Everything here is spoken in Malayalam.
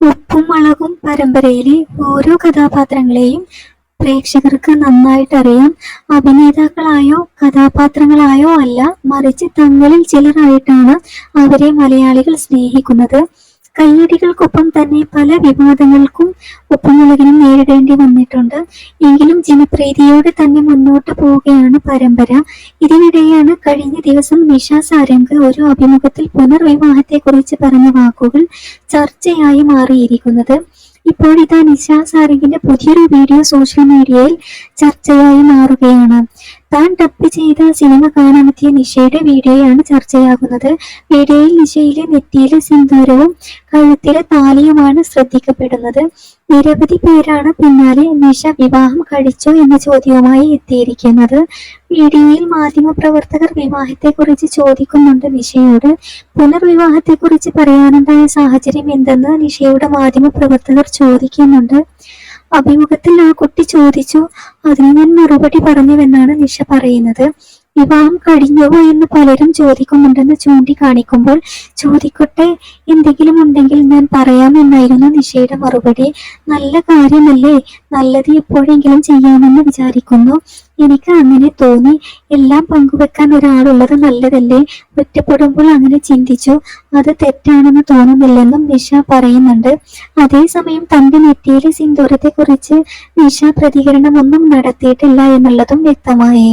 ഉപ്പും മുളകും പരമ്പരയിലെ ഓരോ കഥാപാത്രങ്ങളെയും പ്രേക്ഷകർക്ക് നന്നായിട്ടറിയാം. അഭിനേതാക്കളായോ കഥാപാത്രങ്ങളായോ അല്ല മറിച്ച് തങ്ങളിൽ ചിലരായിട്ടാണ് അവരെ മലയാളികൾ സ്നേഹിക്കുന്നത്. കയ്യടികൾക്കൊപ്പം തന്നെ പല വിവാദങ്ങൾക്കും ഉപ്പുമുളകിനും നേരിടേണ്ടി വന്നിട്ടുണ്ട്. എങ്കിലും ജനപ്രീതിയോടെ തന്നെ മുന്നോട്ട് പോവുകയാണ് പരമ്പര. ഇതിനിടെയാണ് കഴിഞ്ഞ ദിവസം നിഷ സാരംഗ് ഒരു അഭിമുഖത്തിൽ പുനർവിവാഹത്തെക്കുറിച്ച് പറഞ്ഞ വാക്കുകൾ ചർച്ചയായി മാറിയിരിക്കുന്നത്. ഇപ്പോഴിതാ നിഷ സാരംഗിന്റെ പുതിയൊരു വീഡിയോ സോഷ്യൽ മീഡിയയിൽ ചർച്ചയായി മാറുകയാണ്. താൻ ഡബ് ചെയ്ത സിനിമ കാണാനെത്തിയ നിഷയുടെ വീഡിയോയാണ് ചർച്ചയാകുന്നത്. വീഡിയോയിൽ നിഷയിലെ നെറ്റിയിലെ സിന്ദൂരവും കഴുത്തിലെ താലിയുമാണ് ശ്രദ്ധിക്കപ്പെടുന്നത്. നിരവധി പേരാണ് പിന്നാലെ നിഷ വിവാഹം കഴിച്ചോ എന്ന ചോദ്യവുമായി എത്തിയിരിക്കുന്നത്. വീഡിയോയിൽ മാധ്യമപ്രവർത്തകർ വിവാഹത്തെക്കുറിച്ച് ചോദിക്കുന്നുണ്ട് നിഷയോട്. പുനർവിവാഹത്തെക്കുറിച്ച് പറയാനുണ്ടായ സാഹചര്യം എന്തെന്ന് നിഷയുടെ മാധ്യമപ്രവർത്തകർ ചോദിക്കുന്നുണ്ട്. അഭിമുഖത്തിൽ ആ കുട്ടി ചോദിച്ചു അതിന് ഞാൻ മറുപടി പറഞ്ഞുവെന്നാണ് നിഷ പറയുന്നത്? വിവാഹം കഴിഞ്ഞുവോ എന്ന് പലരും ചോദിക്കുന്നുണ്ടെന്ന് ചൂണ്ടിക്കാണിക്കുമ്പോൾ ചോദിക്കട്ടെ എന്തെങ്കിലും ഉണ്ടെങ്കിൽ ഞാൻ പറയാമെന്നായിരുന്നു നിഷയുടെ മറുപടി. നല്ല കാര്യമല്ലേ? നല്ലത് എപ്പോഴെങ്കിലും ചെയ്യാമെന്ന് വിചാരിക്കുന്നു. എനിക്ക് അങ്ങനെ തോന്നി. എല്ലാം പങ്കുവെക്കാൻ ഒരാളുള്ളത് നല്ലതല്ലേ? ഒറ്റപ്പെടുമ്പോൾ അങ്ങനെ ചിന്തിച്ചു. അത് തെറ്റാണെന്ന് തോന്നുന്നില്ലെന്നും നിഷ പറയുന്നുണ്ട്. അതേസമയം തന്റെ നെറ്റിയിലെ സിന്ദൂരത്തെ കുറിച്ച് നിഷ പ്രതികരണമൊന്നും നടത്തിയിട്ടില്ല എന്നുള്ളതും വ്യക്തമായി.